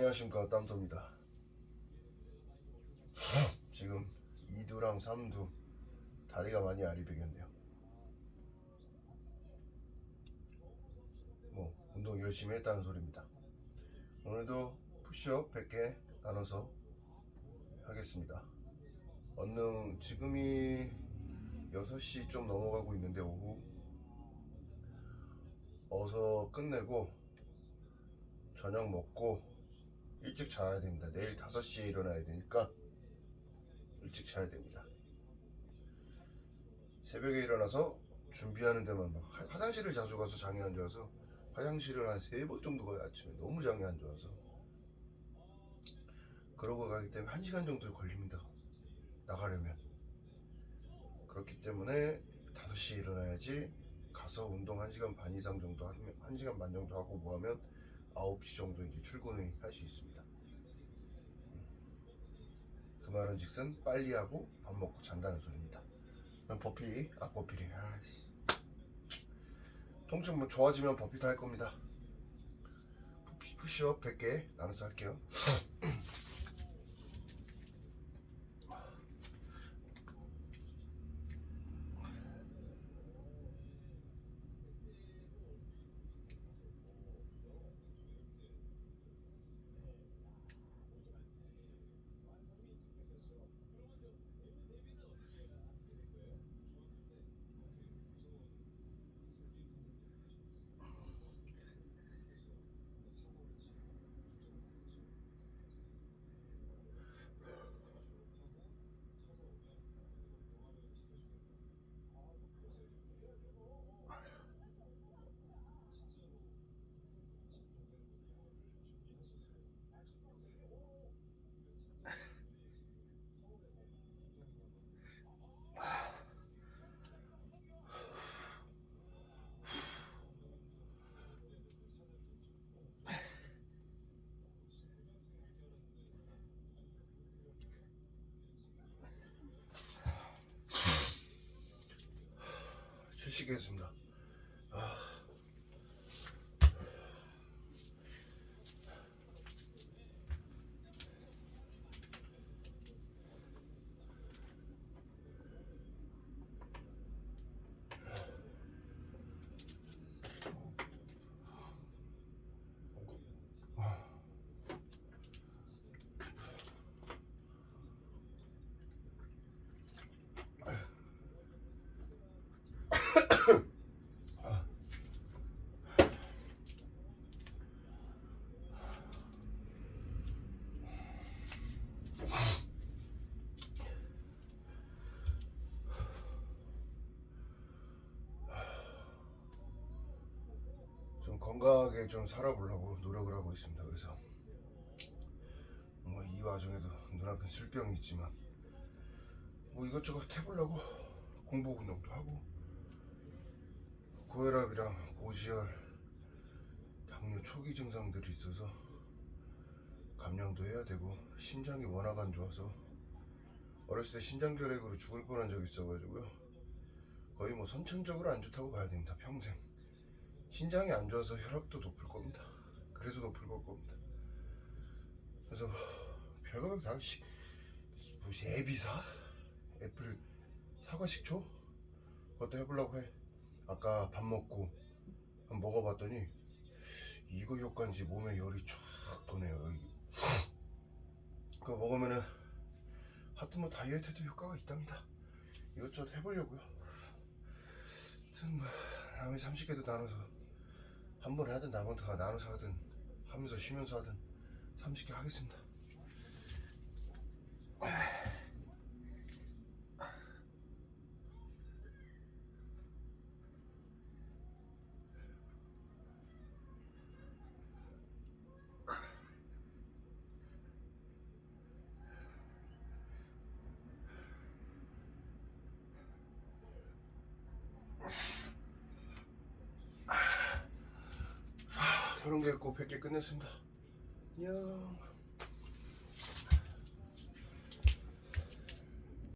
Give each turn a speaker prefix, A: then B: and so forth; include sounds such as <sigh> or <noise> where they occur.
A: 안녕하십니까 땀도입니다. <laughs> 지금 2두랑 3두 다리가 많이 아리배겼네요. 뭐 운동 열심히 했다는 소리입니다. 오늘도 푸시업 100개 나눠서 하겠습니다. 얼른 지금이 6시 좀 넘어가고 있는데 오후. 어서 끝내고 저녁 먹고 일찍 자야 됩니다. 내일 5시에 일어나야 되니까 일찍 자야 됩니다. 새벽에 일어나서 준비하는 데만 막 화- 화장실을 자주 가서 장이 안 좋아서 화장실을 한 세 번 정도 가요 아침에 너무 장이 안 좋아서 그러고 가기 때문에 1시간 정도 걸립니다. 나가려면 그렇기 때문에 5시에 일어나야지 가서 운동 1시간 반 이상 정도 하면 1시간 반 정도 하고 뭐 하면 9시 정도 이제 출근을 할 수 있습니다. 음. 그 말은 즉슨 빨리 하고 밥 먹고 잔다는 소리입니다. 그럼 버피, 아 버피래. 아씨. 통증 뭐 좋아지면 버피도 할 겁니다. 푸- 푸시업 100개 나눠서 할게요. 휴식했습니다. 아. 좀 건강하게 좀 살아보려고 노력을 하고 있습니다. 그래서 뭐 이 와중에도 눈앞에 술병이 있지만 뭐 이것저것 해보려고 공복 운동도 하고 고혈압이랑 고지혈, 당뇨 초기 증상들이 있어서 감량도 해야 되고 신장이 워낙 안 좋아서 어렸을 때 신장결핵으로 죽을 뻔한 적이 있어가지고요 거의 뭐 선천적으로 안 좋다고 봐야 됩니다 평생 신장이 안 좋아서 혈압도 높을 겁니다. 그래서 높을 걸 겁니다. 그래서 별거별 다 시, 무슨 애비사? 애플 사과 식초? 그것도 해보려고 해. 아까 밥 먹고 한번 먹어봤더니 이거 효과인지 몸에 열이 쫙 도네요. 그거 먹으면은 하여튼 뭐 다이어트에도 효과가 있답니다. 이것저것 해보려고요. 하여튼 뭐 남의 30개도 나눠서 한 번에 하든 나머지가 나눠서 하든 하면서 쉬면서 하든 30개 하겠습니다. 서른 개 했고 100개 끝냈습니다. 안녕.